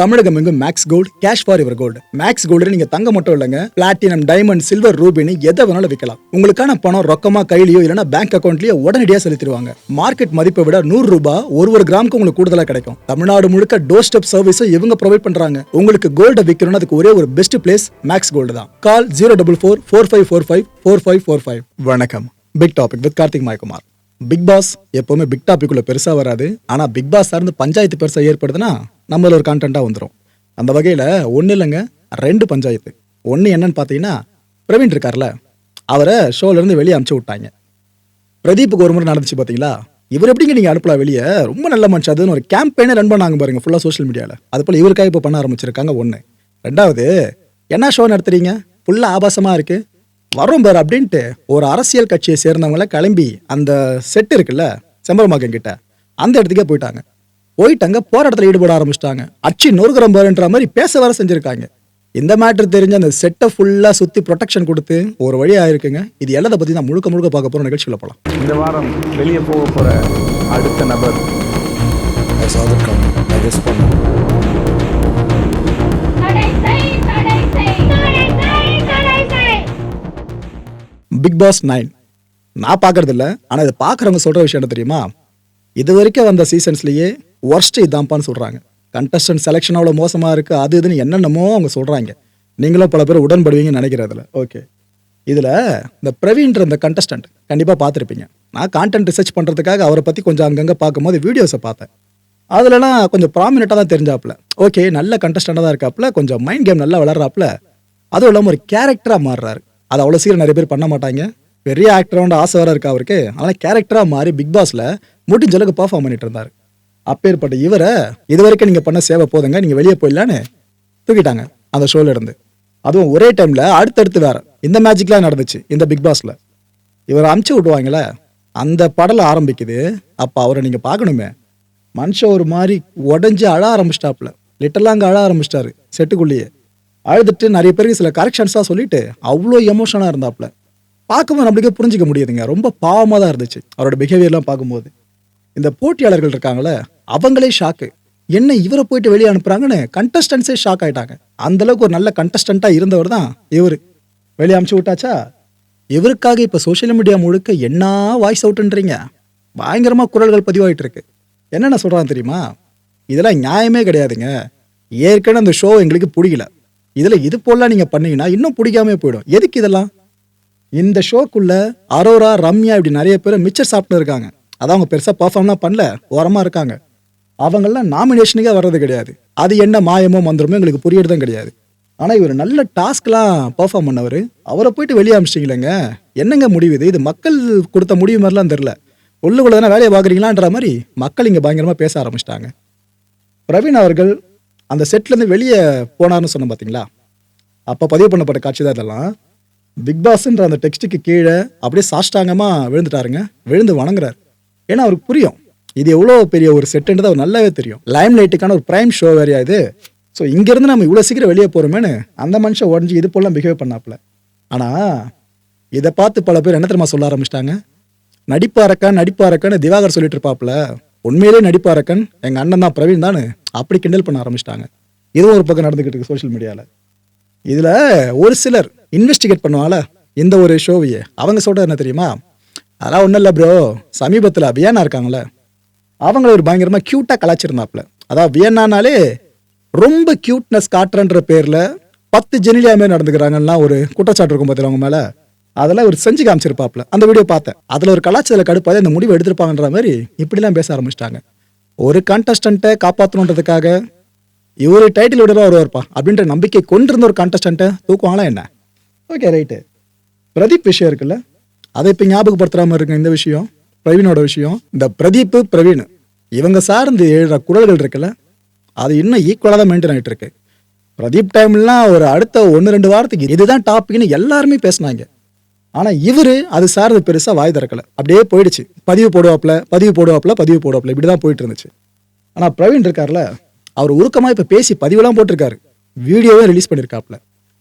தமிழகம் எங்கும் Max gold cash forever gold Max gold நீங்க தங்க மட்டும் இல்லைங்க. பிளாட்டினம் டைமண்ட் சில்வர் ரூபினி எதை வேணாலும் விற்கலாம் உங்களுக்கான பணம் ரொக்கமா கையிலயோ இல்லைன்னா பேங்க் அக்கௌண்ட்லயோ உடனடியாக செலுத்திடுவாங்க. மார்க்கெட் மதிப்பை விட நூறு ரூபாய் ஒரு ஒரு கிராமுக்கு உங்களுக்கு கூடுதலா கிடைக்கும். தமிழ்நாடு முழுக்க டோர் ஸ்டெப் சர்வீஸும் இவங்க ப்ரொவைட் பண்றாங்க. உங்களுக்கு கோல்ட விற்கணும்னு அதுக்கு ஒரே ஒரு பெஸ்ட் பிளேஸ் மேக்ஸ் கோல்டு தான். Call zero double four four five four five four five four five வணக்கம். Big topic with Karthik Mayakumar big boss எப்பவுமே பிக் டாபிக்குள்ள பெருசா வராது. ஆனா பிக் பாஸ் சார்ந்து பஞ்சாயத்து பெருசா ஏற்படுதுன்னா நம்மள ஒரு கான்டென்ட்டாக வந்துடும் அந்த வகையில் ஒன்றும் இல்லைங்க ரெண்டு பஞ்சாயத்து. ஒன்று என்னன்னு பார்த்தீங்கன்னா பிரவீன் இருக்கார்ல அவரை ஷோலேருந்து வெளியே அனுப்பிச்சி விட்டாங்க. பிரதீப்புக்கு ஒரு முறை நடந்துச்சு பார்த்தீங்களா இவர் எப்படிங்க நீங்கள் அனுப்பலாம் வெளியே? ரொம்ப நல்ல மனுஷன். அதுன்னு ஒரு கேம்பெயினே ரன் பண்ணாங்க பாருங்க ஃபுல்லாக சோஷியல் மீடியாவில் அது போல் இவருக்காக இப்போ பண்ண ஆரம்பிச்சிருக்காங்க ஒன்று ரெண்டாவது என்ன ஷோ நடத்துறீங்க? ஃபுல்லாக ஆபாசமாக இருக்குது வரும் பார் அப்படின்ட்டு ஒரு அரசியல் கட்சியை சேர்ந்தவங்கள கிளம்பி அந்த செட் இருக்குல்ல செம்பரமாக்கம் கிட்ட. அந்த இடத்துக்கே போயிட்டாங்க. போயிட்டாங்க போராட்டத்தில் ஈடுபட ஆரம்பிச்சிட்டாங்க. அச்சி நொறுக்குறம் பாருன்ற மாதிரி பேச வர செஞ்சிருக்காங்க. இந்த மேட்ரு தெரிஞ்ச அந்த செட்டை ஃபுல்லா சுத்தி ப்ரொடெக்ஷன் கொடுத்து ஒரு வழி ஆயிருக்குங்க. இது எல்லாத்தை பத்தி நான் முழுக்க முழுக்க பார்க்க போற நிகழ்ச்சியில் போலாம். இந்த வாரம் வெளியே போக போற அடுத்த நபர். I saw that coming. I just பண்ணேன் தடை செய் தடை செய் தடை செய் தடை செய் பிக் பாஸ் நைன் நான் பார்க்கறது இல்ல ஆனா இதை பார்க்குறவங்க சொல்ற விஷயம் என்ன தெரியுமா? இது வரைக்கும் வந்த சீசன்ஸ்லேயே ஒர்ஸ்ட் இதான்ப்பான்னு சொல்கிறாங்க கண்டஸ்டன்ட் செலெக்ஷன் அவ்வளோ மோசமாக இருக்குது அது இதுன்னு என்னென்னமோ அவங்க சொல்கிறாங்க நீங்களும் பல பேர் உடன்படுவீங்கன்னு நினைக்கிறதுல ஓகே இதில் இந்த பிரவீன்ற இந்த கண்டஸ்டன்ட் கண்டிப்பாக பார்த்துருப்பீங்க. நான் கான்டென்ட் ரிசர்ச் பண்ணுறதுக்காக அவரை பற்றி கொஞ்சம் அங்கங்கே பார்க்கும்போது வீடியோஸை பார்த்தேன். அதுலலாம் கொஞ்சம் ப்ராமினெண்ட்டாக தான் தெரிஞ்சாப்புல. ஓகே நல்ல கண்டஸ்டண்டாக தான் இருக்காப்புல கொஞ்சம் மைண்ட் கேம் நல்லா விளாட்றாப்புல அதுவும் இல்லாமல் ஒரு கேரக்டராக மாறுறாரு. அது அவ்வளோ சீக்கிரம் நிறைய பேர் பண்ண மாட்டாங்க. பெரிய ஆக்டரோட ஆசை வர இருக்கா அவருக்கு. அதனால் கேரக்டராக மாறி பிக் பாஸில் முடிஞ்ச அளவுக்கு பர்ஃபார்ம் பண்ணிட்டு இருந்தார். அப்பேற்பட்ட இவரை இது வரைக்கும் நீங்கள் பண்ண சேவை போதுங்க நீங்கள் வெளியே போயிடலான்னு தூக்கிட்டாங்க அந்த ஷோல இருந்து. அதுவும் ஒரே டைமில் அடுத்தடுத்து வேற இந்த மேஜிக்லாம் நடந்துச்சு இந்த பிக் பாஸில் இவரை அமுச்சு விட்டுவாங்களே அந்த படலை ஆரம்பிக்குது. அப்போ அவரை நீங்கள் பார்க்கணுமே. மனுஷன் ஒரு மாதிரி உடஞ்சி அழ ஆரம்பிச்சிட்டாப்புல. லிட்டர்லாம் அங்கே அழ ஆரம்பிச்சிட்டாரு செட்டுக்குள்ளேயே அழுதுட்டு நிறைய பேருக்கு சில கரெக்ஷன்ஸாக சொல்லிட்டு அவ்வளோ எமோஷனாக இருந்தாப்புல. பார்க்கும்போது நம்மளுக்கே புரிஞ்சிக்க முடியுதுங்க. ரொம்ப பாவமாக தான் இருந்துச்சு அவரோட பிஹேவியர்லாம் பார்க்கும்போது. இந்த போட்டியாளர்கள் இருக்காங்களே அவங்களே ஷாக்கு என்ன இவரை போயிட்டு வெளியே அனுப்புறாங்கன்னு கண்டஸ்டன்ஸே ஷாக் ஆயிட்டாங்க. அந்த அளவுக்கு ஒரு நல்ல கண்டஸ்டண்டா இருந்தவர் தான் இவர். வெளியே அமுச்சு விட்டாச்சா? இவருக்காக இப்ப சோஷியல் மீடியா முழுக்க என்ன வாய்ஸ் அவுட்ன்றீங்க பயங்கரமா குரல்கள் பதிவாயிட்டு இருக்கு. என்னென்ன சொல்கிறான் தெரியுமா? இதெல்லாம் நியாயமே கிடையாதுங்க. ஏற்கனவே அந்த ஷோ எங்களுக்கு பிடிக்கல. இதில் இது போலாம் நீங்க பண்ணீங்கன்னா இன்னும் பிடிக்காம போயிடும். எதுக்கு இதெல்லாம்? இந்த ஷோக்குள்ள அரோரா ரம்யா இப்படி நிறைய பேர் மிச்சர் சாப்பிட்டு இருக்காங்க. அதான் அவங்க பெருசாக பர்ஃபார்ம்லாம் பண்ணல. ஓரமாக இருக்காங்க. அவங்கெல்லாம் நாமினேஷனுக்கே வர்றது கிடையாது. அது என்ன மாயமோ மந்திரமோ எங்களுக்கு புரியறதும் கிடையாது. ஆனால் இவர் நல்ல டாஸ்க்லாம் பர்ஃபார்ம் பண்ணவர். அவரை போயிட்டு வெளியே அமிச்சிட்டீங்களேங்க. என்னங்க முடிவு இது? இது மக்கள் கொடுத்த முடிவு மாதிரிலாம் தெரில உள்ளுக்குள்ள தானே வேலையை பார்க்குறீங்களான்ற மாதிரி மக்கள் இங்கே பயங்கரமாக பேச ஆரம்பிச்சிட்டாங்க. பிரவீன் அவர்கள் அந்த செட்லேருந்து வெளியே போனார்னு சொன்னோம் பார்த்தீங்களா அப்போ பதிவு பண்ணப்பட்ட காட்சி தான் இதெல்லாம். பிக் பாஸ்ன்ற அந்த டெக்ஸ்ட்டுக்கு கீழே அப்படியே சாஷ்டாங்கமாக விழுந்துட்டாருங்க. விழுந்து வணங்குறாரு. ஏன்னா அவருக்கு புரியும். இது எவ்வளோ பெரிய ஒரு செட்டுன்றது அவர் நல்லாவே தெரியும். லைம் லைட்டுக்கான ஒரு பிரைம் ஷோ வேறையா இது? ஸோ இங்கேருந்து நம்ம இவ்வளோ சீக்கிரம் வெளியே போகிறோமேனு அந்த மனுஷன் உடஞ்சி இது போலாம் பிஹேவ் பண்ணாப்புல. ஆனால் இதை பார்த்து பல பேர் என்ன தெரியுமா சொல்ல ஆரம்பிச்சிட்டாங்க? நடிப்பாரக்கன் நடிப்பாரக்கன்னு திவாகர் சொல்லிட்டு இருப்பாப்புல. உண்மையிலே நடிப்பாரக்கன் எங்கள் அண்ணன் தான் பிரவீன் தானு அப்படி கிண்டல் பண்ண ஆரம்பிச்சிட்டாங்க. இதுவும் ஒரு பக்கம் நடந்துக்கிட்டு இருக்கு சோஷியல் மீடியாவில் இதில் ஒரு சிலர் இன்வெஸ்டிகேட் பண்ணுவாங்கள இந்த ஒரு ஷோவையே அவங்க சொல்கிறது என்ன தெரியுமா? அதெல்லாம் ஒன்றும் இல்லை ப்ரோ சமீபத்தில் வியன்னா இருக்காங்களே அவங்கள ஒரு பயங்கரமாக க்யூட்டாக கலாச்சிருந்தாப்புல. அதான் வியன்னானாலே ரொம்ப க்யூட்னஸ் காட்டுறன்ற பேரில் பத்து ஜெனிலியா நடந்துக்கிறாங்கன்னா ஒரு குற்றச்சாட்டு இருக்கும் பார்த்தீங்களா அவங்க மேலே? அதெல்லாம் ஒரு செஞ்சு காமிச்சிருப்பாப்ல அந்த வீடியோ பார்த்தேன். அதில் ஒரு கலாச்சாரத்தில் கடுப்பாக இந்த முடிவு எடுத்திருப்பாங்கன்ற மாதிரி இப்படிலாம் பேச ஆரம்பிச்சிட்டாங்க. ஒரு கண்டஸ்டண்ட்டை காப்பாற்றணுன்றதுக்காக இவர் டைட்டில் விட வருவார்ப்பா அப்படின்ற நம்பிக்கை கொண்டிருந்த ஒரு கண்டஸ்டண்ட்டை தூக்குவாங்களா என்ன? ஓகே ரைட்டு பிரதீப் விஷயம் இருக்குல்ல. அதை இப்போ ஞாபகப்படுத்துறாம இருக்கு இந்த விஷயம் பிரவீனோட விஷயம் இந்த பிரதீப் பிரவீன் இவங்க சார்ந்து எழுற குரல்கள் இருக்குல்ல அது இன்னும் ஈக்குவலாக தான் மெயின்டைன் ஆகிட்டு இருக்கு. பிரதீப் டைம்லாம் ஒரு அடுத்த ஒன்று ரெண்டு வாரத்துக்கு இதுதான் டாபிக்னு எல்லாருமே பேசினாங்க. ஆனால் இவர் அது சார்ந்து பெருசாக வாய் திறக்கலை. அப்படியே போயிடுச்சு. பதிவு போடுவாப்புல பதிவு போடுவாப்பில் பதிவு போடுவாப்பில் இப்படி தான் போயிட்டு இருந்துச்சு. ஆனால் பிரவீன் இருக்கார்ல அவர் உருக்கமாக இப்போ பேசி பதிவெல்லாம் போட்டிருக்காரு. வீடியோவே ரிலீஸ் பண்ணியிருக்காப்புல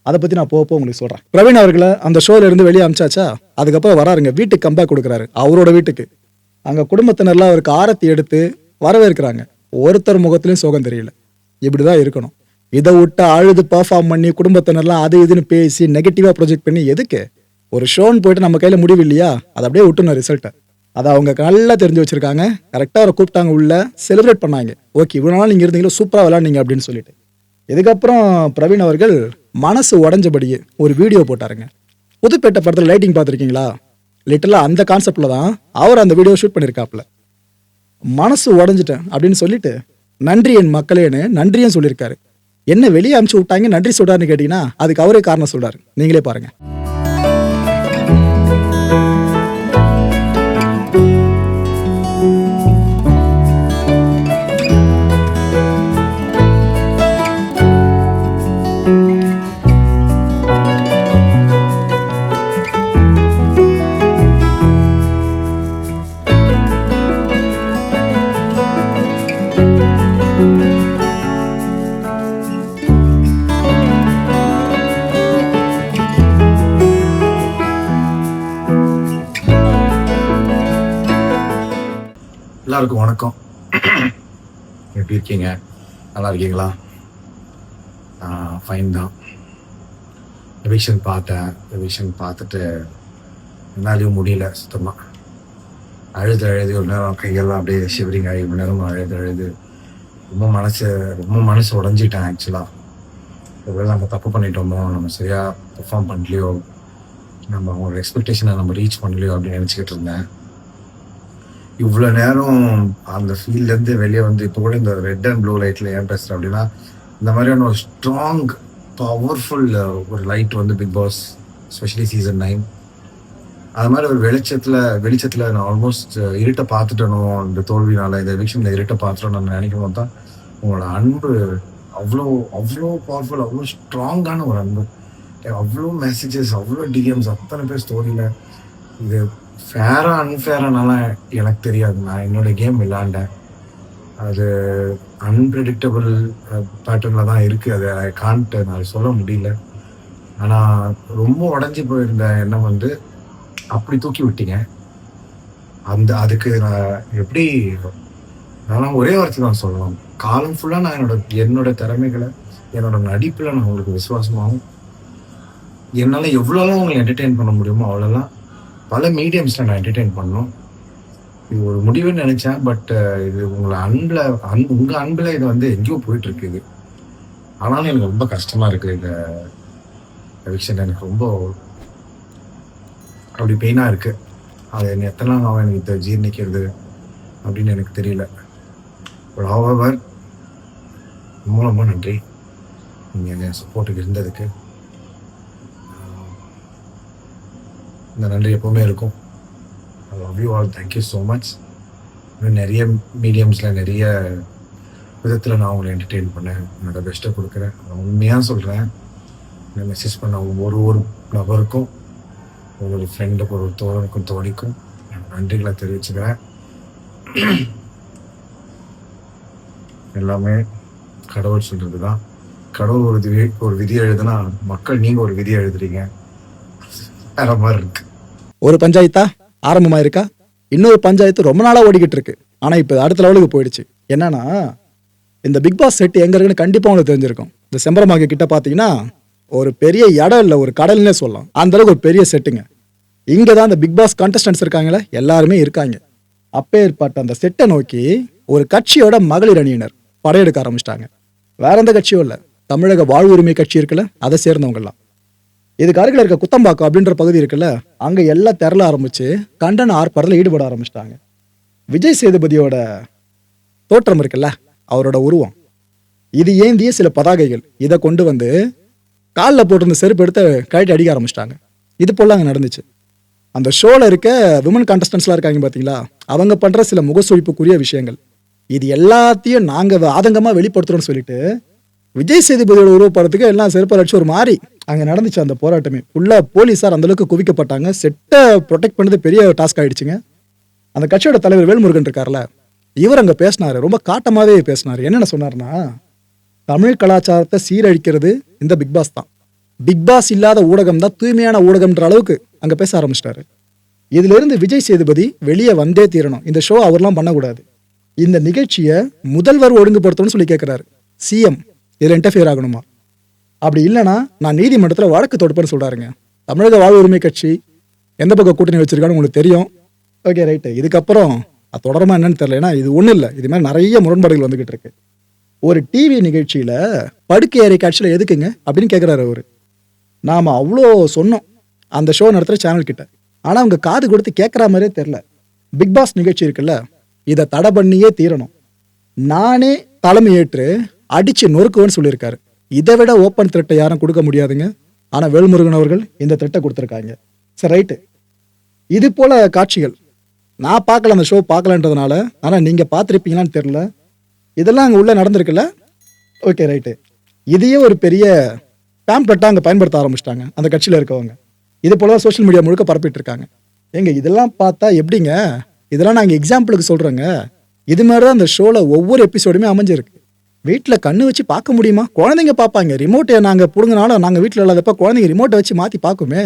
அதை பற்றி நான் போக போக உங்களுக்கு சொல்கிறேன் பிரவீன் அவர்களை அந்த ஷோல இருந்து வெளியே அமிச்சாச்சா? அதுக்கப்புறம் வராருங்க வீட்டுக்கு கம்பேக் கொடுக்குறாரு அவரோட வீட்டுக்கு. அங்கே குடும்பத்தினர்லாம் அவருக்கு ஆரத்தி எடுத்து வரவேற்கிறாங்க. ஒருத்தர் முகத்துலையும் சோகம் தெரியல. இப்படி தான் இருக்கணும். இதை விட்டு அழுது பர்ஃபார்ம் பண்ணி குடும்பத்தினர்லாம் அது இதுன்னு பேசி நெகட்டிவாக ப்ரொஜெக்ட் பண்ணி எதுக்கு? ஒரு ஷோன்னு போயிட்டு நம்ம கையில் முடிவு இல்லையா? அதை அப்படியே விட்டுணும் ரிசல்ட்டை அதை அவங்க நல்லா தெரிஞ்சு வச்சிருக்காங்க. கரெக்டாக அவரை கூப்பிட்டாங்க உள்ள செலிப்ரேட் பண்ணாங்க. ஓகே இவ்வளோ நாள் நீங்கள் இருந்தீங்களோ சூப்பராக விளாண்டீங்க அப்படின்னு சொல்லிட்டு. இதுக்கப்புறம் பிரவீன் அவர்கள் மனசு உடஞ்சபடியே ஒரு வீடியோ போட்டாருங்க. புதுப்பேட்டை படத்தில் லைட்டிங் பார்த்துருக்கீங்களா? லிட்டலாக அந்த கான்செப்டில் தான் அவர் அந்த வீடியோ ஷூட் பண்ணியிருக்காப்புல மனசு உடஞ்சிட்டேன் அப்படின்னு சொல்லிட்டு நன்றி என் மக்களேன்னு நன்றியும் சொல்லியிருக்காரு. என்ன வெளியே அமுச்சு விட்டாங்க நன்றி சொல்றாருன்னு கேட்டிங்கன்னா அதுக்கு அவரே காரணம் சொல்றாரு. நீங்களே பாருங்க. எல்லாருக்கும் வணக்கம். எப்படி இருக்கீங்க? நல்லா இருக்கீங்களா? ஃபைன் தான். ரிவிஷன் பார்த்தேன். ரிவிஷன் பார்த்துட்டு என்னாலையும் முடியல சுத்தமாக அழுது அழுது ஒரு நேரம் கையெல்லாம் அப்படியே ஷிவரிங் ஆகி ஒரு நேரம் அழுது அழுது ரொம்ப மனசு ரொம்ப மனசு உடஞ்சிட்டேன் ஆக்சுவலாக எவ்வளோ நம்ம தப்பு பண்ணிட்டோமோ நம்ம சரியாக பெர்ஃபார்ம் பண்ணலையோ நம்ம அவங்களோட எக்ஸ்பெக்டேஷனை நம்ம ரீச் பண்ணலையோ அப்படின்னு நினச்சிக்கிட்டு இருந்தேன். இவ்வளோ நேரம் அந்த ஃபீல்ட்லேருந்து வெளியே வந்து இப்போ கூட இந்த ரெட் அண்ட் ப்ளூ லைட்டில் ஏன் பேசுகிறேன் அப்படின்னா இந்த மாதிரியான ஒரு ஸ்ட்ராங் பவர்ஃபுல் ஒரு லைட் வந்து big boss specially season nine அது மாதிரி ஒரு வெளிச்சத்தில் வெளிச்சத்தில் நான் ஆல்மோஸ்ட் இருட்டை பார்த்துட்டனோ இந்த தோல்வினால இந்த எவிக்ஷனில் இருட்டை பார்த்துட்டோம் நான் நினைக்கும் போது தான் உங்களோட அன்பு அவ்வளோ அவ்வளோ பவர்ஃபுல் அவ்வளோ ஸ்ட்ராங்கான ஒரு அன்பு. அவ்வளோ மெசேஜஸ் அவ்வளோ டிஎம்ஸ் அத்தனை பேர் ஸ்டோரியில் இது ஃபேரா அன்ஃபேரானாலாம் எனக்கு தெரியாது. நான் என்னோட கேம் விளாண்டேன் அது அன்பிரடிக்டபிள் பேட்டர்னில் தான் இருக்குது அதை ஐ கான்ட் நான் சொல்ல முடியல. ஆனால் ரொம்ப உடஞ்சி போயிருந்த எண்ணம் வந்து அப்படி தூக்கி விட்டீங்க. அந்த அதுக்கு நான் எப்படி நான் ஒரே வார்த்தை தான் சொல்லலாம் காலம் ஃபுல்லாக நான் என்னோட என்னோட திறமைகளை என்னோட நடிப்பில் நான் உங்களுக்கு விசுவாசமாகவும் என்னால் எவ்வளோலாம் உங்களை என்டர்டெயின் பண்ண முடியுமோ அவ்வளோலாம் பல மீடியம்ஸில் நான் என்டர்டெயின் பண்ணோம். இது ஒரு முடிவுன்னு நினச்சேன் பட் இது உங்களை அன்பில் அன் உங்கள் அன்பில் இது வந்து எங்கேயோ போயிட்டுருக்குது. இது ஆனாலும் எனக்கு ரொம்ப கஷ்டமாக இருக்குது இந்த விஷயம் எனக்கு ரொம்ப அப்படி பெயினாக இருக்குது அது என்ன எத்தனை நாள் ஆகும் எனக்கு இதை ஜீர்ணிக்கிறது அப்படின்னு எனக்கு தெரியல. ஒரு ஹவர் ரொம்ப ரொம்ப நன்றி. நீங்கள் என் சப்போர்ட்டுக்கு இருந்ததுக்கு. இந்த நன்றி எப்பவுமே இருக்கும். I love you all thank you so much இன்னும் நிறைய மீடியம்ஸில் நிறைய விதத்தில் நான் உங்களை என்டர்டெயின் பண்ணேன். என்னோட பெஸ்ட்டை கொடுக்குறேன். நான் உண்மையாக சொல்கிறேன் நான் மெசேஜ் பண்ண ஒரு ஒரு நபருக்கும் ஒரு ஃப்ரெண்டுக்கும் ஒரு தோழனுக்கும் தோழிக்கும் நன்றிகளை தெரிவிச்சுக்கிறேன். எல்லாமே கடவுள் சொல்கிறது தான் கடவுள் ஒரு விதி ஒரு விதி எழுதுனா மக்கள் நீங்கள் ஒரு விதி எழுதுறீங்க. வேற மாதிரி இருக்கு. ஒரு பஞ்சாயத்தா ஆரம்பமாயிருக்கா? இன்னொரு பஞ்சாயத்து ரொம்ப நாளாக ஓடிக்கிட்டு இருக்கு ஆனால் இப்போ அடுத்த லெவலுக்கு போயிடுச்சு. என்னன்னா இந்த பிக் பாஸ் செட் எங்கே இருக்குன்னு கண்டிப்பாக உங்களுக்கு தெரிஞ்சிருக்கும். இந்த செம்பரமாக கிட்ட பார்த்தீங்கன்னா ஒரு பெரிய இடம் இல்லை ஒரு கடல்னே சொல்லலாம். அந்த அளவுக்கு ஒரு பெரிய செட்டுங்க. இங்கே தான் இந்த பிக் பாஸ் கண்டஸ்டன்ஸ் இருக்காங்களே எல்லாருமே இருக்காங்க. அப்பேற்பட்ட அந்த செட்டை நோக்கி ஒரு கட்சியோட மகளிர் அணியினர் படையெடுக்க ஆரம்பிச்சிட்டாங்க. வேற எந்த கட்சியும் இல்லை. தமிழக வாழ்வுரிமை கட்சி இருக்குல்ல அதை சேர்ந்தவங்கலாம் இதுக்கு அருகில் இருக்க குத்தம்பாக்கம் அப்படின்ற பகுதி இருக்குல்ல அங்கே எல்லாம் திரள ஆரம்பிச்சு கண்டன ஆர்ப்பாட்டில் ஈடுபட ஆரம்பிச்சிட்டாங்க. விஜய் சேதுபதியோட தோற்றம் இருக்குல்ல அவரோட உருவம். இது ஏந்திய சில பதாகைகள். இதை கொண்டு வந்து காலில் போட்டிருந்த செருப்பு எடுத்து கழட்டி அடிக்க ஆரம்பிச்சிட்டாங்க. இது போல அங்கே நடந்துச்சு. அந்த ஷோவில் இருக்க விமன் கான்டஸ்டன்ஸ்லாம் இருக்காங்க பார்த்தீங்களா அவங்க பண்ணுற சில முகசுழிப்புக்குரிய விஷயங்கள். இது எல்லாத்தையும் நாங்கள் ஆதங்கமாக வெளிப்படுத்துகிறோம்னு சொல்லிட்டு விஜய் சேதுபதியோட உருவப்படத்துக்கு எல்லாம் செருப்பை அடிச்சு ஒரு மாதிரி அங்கே நடந்துச்சு அந்த போராட்டமே. ஃபுல்லாக போலீஸார் அந்த அளவுக்கு குவிக்கப்பட்டாங்க. செட்டை ப்ரொடெக்ட் பண்ணது பெரிய டாஸ்க் ஆகிடுச்சிங்க அந்த கட்சியோட தலைவர் வேல்முருகன் இருக்கார்ல இவர் அங்கே பேசினாரு. ரொம்ப காட்டமாகவே பேசினார். என்னென்ன சொன்னார்னா தமிழ் கலாச்சாரத்தை சீரழிக்கிறது இந்த பிக் பாஸ் தான். பிக் பாஸ் இல்லாத ஊடகம் தான் தூய்மையான ஊடகம்ன்ற அளவுக்கு அங்கே பேச ஆரம்பிச்சிட்டாரு. இதிலிருந்து விஜய் சேதுபதி வெளியே வந்தே தீரணும். இந்த ஷோ அவர்லாம் பண்ணக்கூடாது. இந்த நிகழ்ச்சியை முதல்வர் ஒழுங்குபடுத்தணும்னு சொல்லி கேட்குறாரு சிஎம் இதில் இன்டர்ஃபியர் ஆகணுமா? அப்படி இல்லைன்னா நான் நீதிமன்றத்தில் வழக்கு தொடுப்பேன்னு சொல்கிறாருங்க தமிழக வாழ் உரிமை கட்சி எந்த பக்கம் கூட்டணி வச்சிருக்கான்னு உங்களுக்கு தெரியும். ஓகே ரைட்டு இதுக்கப்புறம் அது தொடருமா என்னன்னு தெரியல. ஏன்னா இது ஒன்றும் இல்லை. இது மாதிரி நிறைய முரண்பாடுகள் வந்துகிட்டு இருக்கு. ஒரு டிவி நிகழ்ச்சியில் படுக்கை அறை காட்சியில் எதுக்குங்க? அப்படின்னு கேட்குறாரு அவர். நாம் அவ்வளோ சொன்னோம். அந்த ஷோ நடத்துகிற சேனல் கிட்ட. ஆனால் அவங்க காது கொடுத்து கேட்குற மாதிரியே தெரில பிக் பாஸ் நிகழ்ச்சி இருக்குல்ல இதை தடை பண்ணியே தீரணும். நானே தலைமை ஏற்று அடிச்சு நொறுக்குவேன்னு சொல்லியிருக்காரு. இதை விட ஓப்பன் த்ரெட்டை யாரும் கொடுக்க முடியாதுங்க. ஆனால் வேல்முருகன் அவர்கள் இந்த த்ரெட்டை கொடுத்துருக்காங்க. சரி ரைட்டு இது போல காட்சிகள். நான் பார்க்கல அந்த ஷோ பார்க்கலன்றதுனால ஆனால் நீங்கள் பார்த்துருப்பீங்களான்னு தெரில இதெல்லாம் அங்கே உள்ளே நடந்திருக்குல்ல? ஓகே ரைட்டு இதையே ஒரு பெரிய பேம்ப்ளெட்டாக அங்கே பயன்படுத்த ஆரம்பிச்சிட்டாங்க அந்த கட்சியில் இருக்கவங்க. இது போல சோஷியல் மீடியா முழுக்க பரப்பிட்டு இருக்காங்க ஏங்க இதெல்லாம் பார்த்தா எப்படிங்க? இதெல்லாம் நாங்கள் எக்ஸாம்பிளுக்கு சொல்கிறோங்க இது மாதிரி தான் அந்த ஷோவில் ஒவ்வொரு எபிசோடுமே அமைஞ்சிருக்கு. வீட்டில் கண்ணு வச்சு பார்க்க முடியுமா? குழந்தைங்க பார்ப்பாங்க. ரிமோட்டை நாங்கள் பிடுங்கினாலும் நாங்கள் வீட்டில் இல்லாதப்ப குழந்தைங்க ரிமோட்டை வச்சு மாற்றி பார்க்குமே.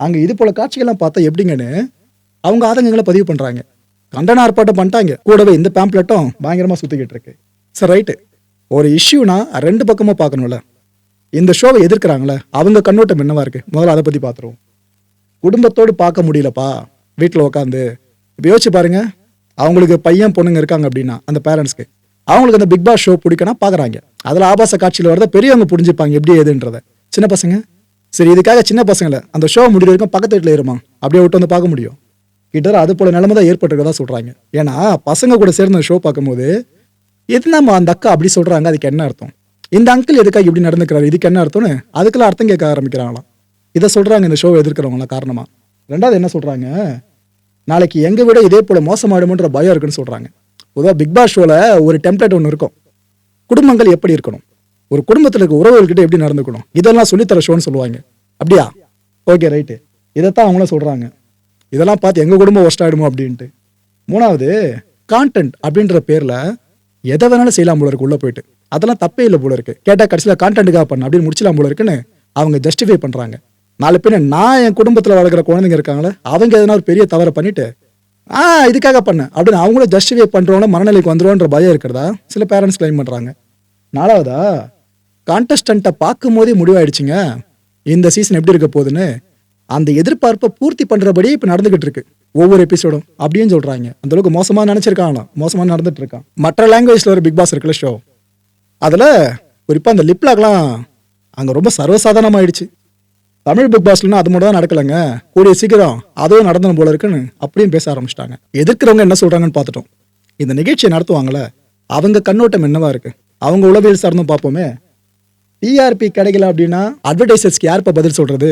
அங்கே இது போல் காட்சிகள்லாம் பார்த்தா எப்படிங்கன்னு அவங்க ஆதங்கங்களை பதிவு பண்ணுறாங்க கண்டன ஆர்ப்பாட்டம் பண்ணிட்டாங்க. கூடவே இந்த பேம்ப்ளெட்டும் பயங்கரமாக சுற்றிக்கிட்டு இருக்கு. சரி ரைட்டு ஒரு இஷ்யூனா ரெண்டு பக்கமாக பார்க்கணும்ல. இந்த ஷோவை எதிர்க்கிறாங்களே அவங்க கண்ணோட்டம் என்னவா இருக்கு? முதல்ல அதை பற்றி பார்த்துருவோம். குடும்பத்தோடு பார்க்க முடியலப்பா வீட்டில் உட்காந்து யோசிச்சு பாருங்க. அவங்களுக்கு பையன் பொண்ணுங்க இருக்காங்க அப்படின்னா அந்த பேரண்ட்ஸ்க்கு அவங்களுக்கு அந்த பிக் பாஸ் ஷோ பிடிக்கனா பார்க்குறாங்க. அதில் ஆபாச காட்சியில் வரத பெரியவங்க புரிஞ்சுப்பாங்க எப்படி ஏதுன்றத சின்ன பசங்க? சரி இதுக்காக சின்ன பசங்களை அந்த ஷோ முடிகிற வரைக்கும் பக்கத்து வீட்டில் இருமா? அப்படியே விட்டு வந்து பார்க்க முடியும். கிட்டத்தட்ட அது போல நிலைமை தான் ஏற்பட்டுருக்கதா சொல்கிறாங்க ஏன்னா பசங்க கூட சேர்ந்து ஷோ பார்க்கும்போது எது நம்ம அந்த அக்கா அப்படி சொல்கிறாங்க அதுக்கு என்ன அர்த்தம்? இந்த அங்கிள் எதுக்காக இப்படி நடந்துக்கிறாரு இதுக்கு என்ன அர்த்தம்னு அதுக்கெல்லாம் அர்த்தம் கேட்க ஆரம்பிக்கிறாங்களாம். இதை சொல்கிறாங்க இந்த ஷோவை எதிர்க்கிறவங்களாம் காரணமாக ரெண்டாவது என்ன சொல்கிறாங்க நாளைக்கு எங்கள் விட இதே போல மோசமாயிடுமோன்ற பயம் இருக்குன்னு சொல்கிறாங்க பொதுவாக பிக் பாஸ் ஷோவில் ஒரு டெம்ப்ளேட் ஒன்று இருக்கும். குடும்பங்கள் எப்படி இருக்கணும்? ஒரு குடும்பத்தில் இருக்க உறவுகள்கிட்ட எப்படி நடந்துக்கணும்? இதெல்லாம் சொல்லித்தர ஷோன்னு சொல்லுவாங்க. அப்படியா? ஓகே ரைட்டு இதைத்தான் அவங்களும் சொல்கிறாங்க இதெல்லாம் பார்த்து எங்கள் குடும்பம் ஒஸ்ட் ஆகிடுமோ அப்படின்ட்டு. மூணாவது கான்டென்ட் அப்படின்ற பேரில் எதை வேணாலும் செய்யலாம் போல இருக்கு உள்ளே போயிட்டு. அதெல்லாம் தப்பே இல்லை போல இருக்கு. கேட்டால் கடைசியில் கான்டென்ட்டுக்காக பண்ண அப்படின்னு முடிச்சலாம் போல இருக்குன்னு அவங்க ஜஸ்டிஃபை பண்ணுறாங்க நாலு பேர் நான் என் குடும்பத்தில் வளர்க்குற குழந்தைங்க இருக்காங்களே அவங்க எதனா ஒரு பெரிய தவறை பண்ணிவிட்டு ஆ இதுக்காக பண்ணேன். அப்படின்னு அவங்களும் ஜஸ்டிஃபை பண்ணுறவங்க மனநிலைக்கு வந்துடுவோன்ற பயம் இருக்கிறதா? சில பேரண்ட்ஸ் கிளைம் பண்ணுறாங்க நாலாவதா? கான்டஸ்டண்ட்டை பார்க்கும் போதே முடிவாயிடுச்சுங்க. இந்த சீசன் எப்படி இருக்க போகுதுன்னு அந்த எதிர்பார்ப்பை பூர்த்தி பண்ணுறபடி இப்போ நடந்துகிட்டு இருக்கு. ஒவ்வொரு எபிசோடும் அப்படின்னு சொல்கிறாங்க அந்தளவுக்கு மோசமாக நினச்சிருக்காங்களா மோசமாக நடந்துட்டு இருக்கான். மற்ற லாங்குவேஜில் ஒரு பிக் பாஸ் இருக்குல்ல ஷோ அதில் குறிப்பாக அந்த லிப்லாக்லாம் அங்கே ரொம்ப சர்வசாதாரணமாயிடுச்சு. தமிழ் பிக் பாஸ்லனா அது மட்டும் தான் நடக்கலைங்க. கூடிய சீக்கிரம் அதுவும் நடந்தன போல இருக்குன்னு அப்படியும் பேச ஆரம்பிச்சிட்டாங்க. எதிர்க்கிறவங்க என்ன சொல்றாங்கன்னு பார்த்துட்டோம். இந்த நிகழ்ச்சியை நடத்துவாங்கல்ல அவங்க கண்ணோட்டம் என்னவா இருக்கு? அவங்க உளவியல் சார்ந்தும் பார்ப்போமே. டிஆர்பி கிடைக்கல அப்படின்னா அட்வர்டைசர்ஸ்க்கு இப்போ பதில் சொல்றது?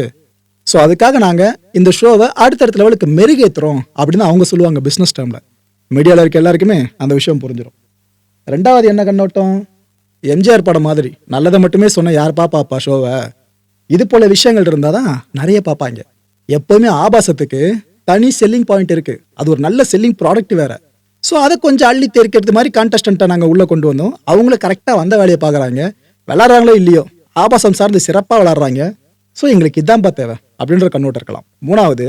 ஸோ அதுக்காக நாங்கள் இந்த ஷோவை அடுத்தடுத்த லெவலுக்கு மெருகேற்றுறோம் அப்படின்னு அவங்க சொல்லுவாங்க பிஸ்னஸ் டைமில் மீடியாவில் இருக்க எல்லாருக்குமே அந்த விஷயம் புரிஞ்சிடும் ரெண்டாவது என்ன கண்ணோட்டம்? எம்ஜிஆர் படம் மாதிரி. நல்லதை மட்டுமே சொன்ன யார் பாப்பா ஷோவை இது போல விஷயங்கள் இருந்தால் தான் நிறைய பார்ப்பாங்க. எப்போவுமே ஆபாசத்துக்கு தனி செல்லிங் பாயிண்ட் இருக்கு. அது ஒரு நல்ல செல்லிங் ப்ராடக்ட் வேற. ஸோ அதை கொஞ்சம் அள்ளி தெரிக்கிறது மாதிரி கான்டெஸ்டண்ட்டை நாங்கள் உள்ளே கொண்டு வந்தோம். அவங்களும் கரெக்டாக வந்த வேலையை பார்க்குறாங்க. விளாட்றாங்களோ இல்லையோ ஆபாசம் சார்ந்து சிறப்பாக விளாட்றாங்க ஸோ எங்களுக்கு இதான்ப்பா தேவை அப்படின்ற கண்ணோட்டம் இருக்கலாம். மூணாவது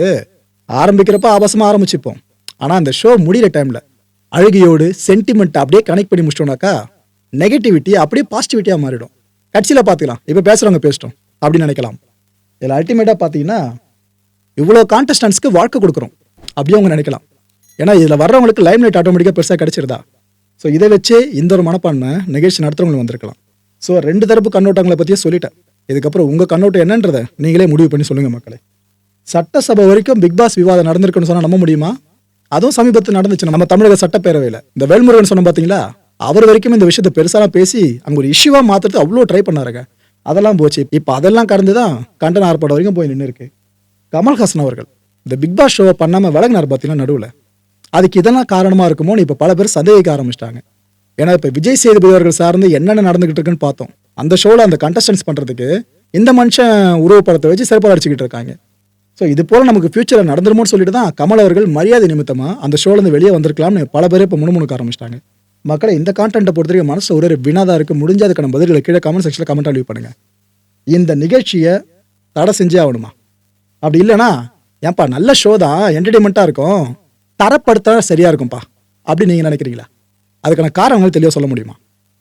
ஆரம்பிக்கிறப்ப ஆபாசமாக ஆரம்பிச்சுப்போம். ஆனால் அந்த ஷோ முடிகிற டைமில் அழுகையோடு சென்டிமெண்ட் அப்படியே கனெக்ட் பண்ணி முடிச்சிட்டோம்னாக்கா நெகட்டிவிட்டி அப்படியே பாசிட்டிவிட்டியாக மாறிடும். கட்சியில் பார்த்துக்கலாம். இப்போ பேசுகிறவங்க பேசிட்டோம். அப்படின்னு நினைக்கலாம். இதில் அல்டிமேட்டாக பார்த்தீங்கன்னா இவ்வளோ கான்டெஸ்டன்ஸ்க்கு வாழ்க்கை கொடுக்குறோம். அப்படியே அவங்க நினைக்கலாம். ஏன்னா இதில் வர்றவங்களுக்கு லைம் லைட் ஆட்டோமேட்டிக்காக பெருசாக கிடச்சிருதா? ஸோ இதை வச்சு இந்த ஒரு மனப்பான்மை நிகழ்ச்சி நடத்துறவங்களுக்கு வந்திருக்கலாம். ஸோ ரெண்டு தரப்பு கண்ணோட்டங்களை பற்றியே சொல்லிட்டேன். இதுக்கப்புறம் உங்கள் கண்ணோட்டம் என்னன்றதை நீங்களே முடிவு பண்ணி சொல்லுங்கள் மக்களே. சட்டசபை வரைக்கும் பிக் பாஸ் விவாதம் நடந்திருக்குன்னு சொன்னால் நம்ப முடியுமா? அதுவும் சமீபத்தில் நடந்துச்சு நம்ம தமிழக சட்டப்பேரவையில். இந்த வேல்முருகன் சொன்ன பார்த்தீங்களா அவர் வரைக்கும் இந்த விஷயத்தை பெருசாலாம் பேசி அங்கே ஒரு இஷ்யூவாக மாற்றுறது அவ்வளோ ட்ரை பண்ணாருங்க. அதெல்லாம் போச்சு. இப்போ அதெல்லாம் கடந்து தான் கண்டன ஆர்ப்பாட்டம் வரைக்கும் போய் நின்று இருக்கு கமல்ஹாசன் அவர்கள் இந்த பிக் பாஸ் ஷோவை பண்ணாமல் விலகினார் பார்த்தீங்கன்னா நடுவில் அதுக்கு இதெல்லாம் காரணமாக இருக்குமோன்னு இப்போ பல பேர் சந்தேகிக்க ஆரம்பிச்சிட்டாங்க. ஏன்னா இப்போ விஜய் சேதுபதி அவர்கள் சார்ந்து என்னென்ன நடந்துகிட்டு இருக்குன்னு பார்த்தோம். அந்த ஷோவில் அந்த கண்டஸ்டன்ஸ் பண்ணுறதுக்கு இந்த மனுஷன் உருவப்படத்தை வச்சு சிறப்பாக அடிச்சுக்கிட்டு இருக்காங்க. ஸோ இது போல் நமக்கு ஃபியூச்சரில் நடந்துருமோன்னு சொல்லிட்டு தான் கமல் அவர்கள் மரியாதை நிமித்தமாக அந்த ஷோலேருந்து வெளியே வந்திருக்கலாம்னு பல பேர் இப்போ முணுமுணுக்க ஆரம்பிச்சிட்டாங்க. மக்களை இந்த கான்டென்ட்டை பொறுத்த வரைக்கும் மனசு ஒரு வினாதா இருக்குது முடிஞ்ச அதுக்கான பதில்களை கீழே கமெண்ட் செக்ஷனில் கமெண்ட் லீவ் பண்ணுங்கள் இந்த நிகழ்ச்சியை தடை செஞ்சே ஆகணுமா? அப்படி இல்லைனா ஏன்பா நல்ல ஷோ தான் என்டர்டெயின்மெண்ட்டாக இருக்கும். தரப்படுத்த சரியாக இருக்கும்ப்பா அப்படி நீங்கள் நினைக்கிறீங்களா? அதுக்கான காரணங்கள் தெளிவாக சொல்ல முடியுமா?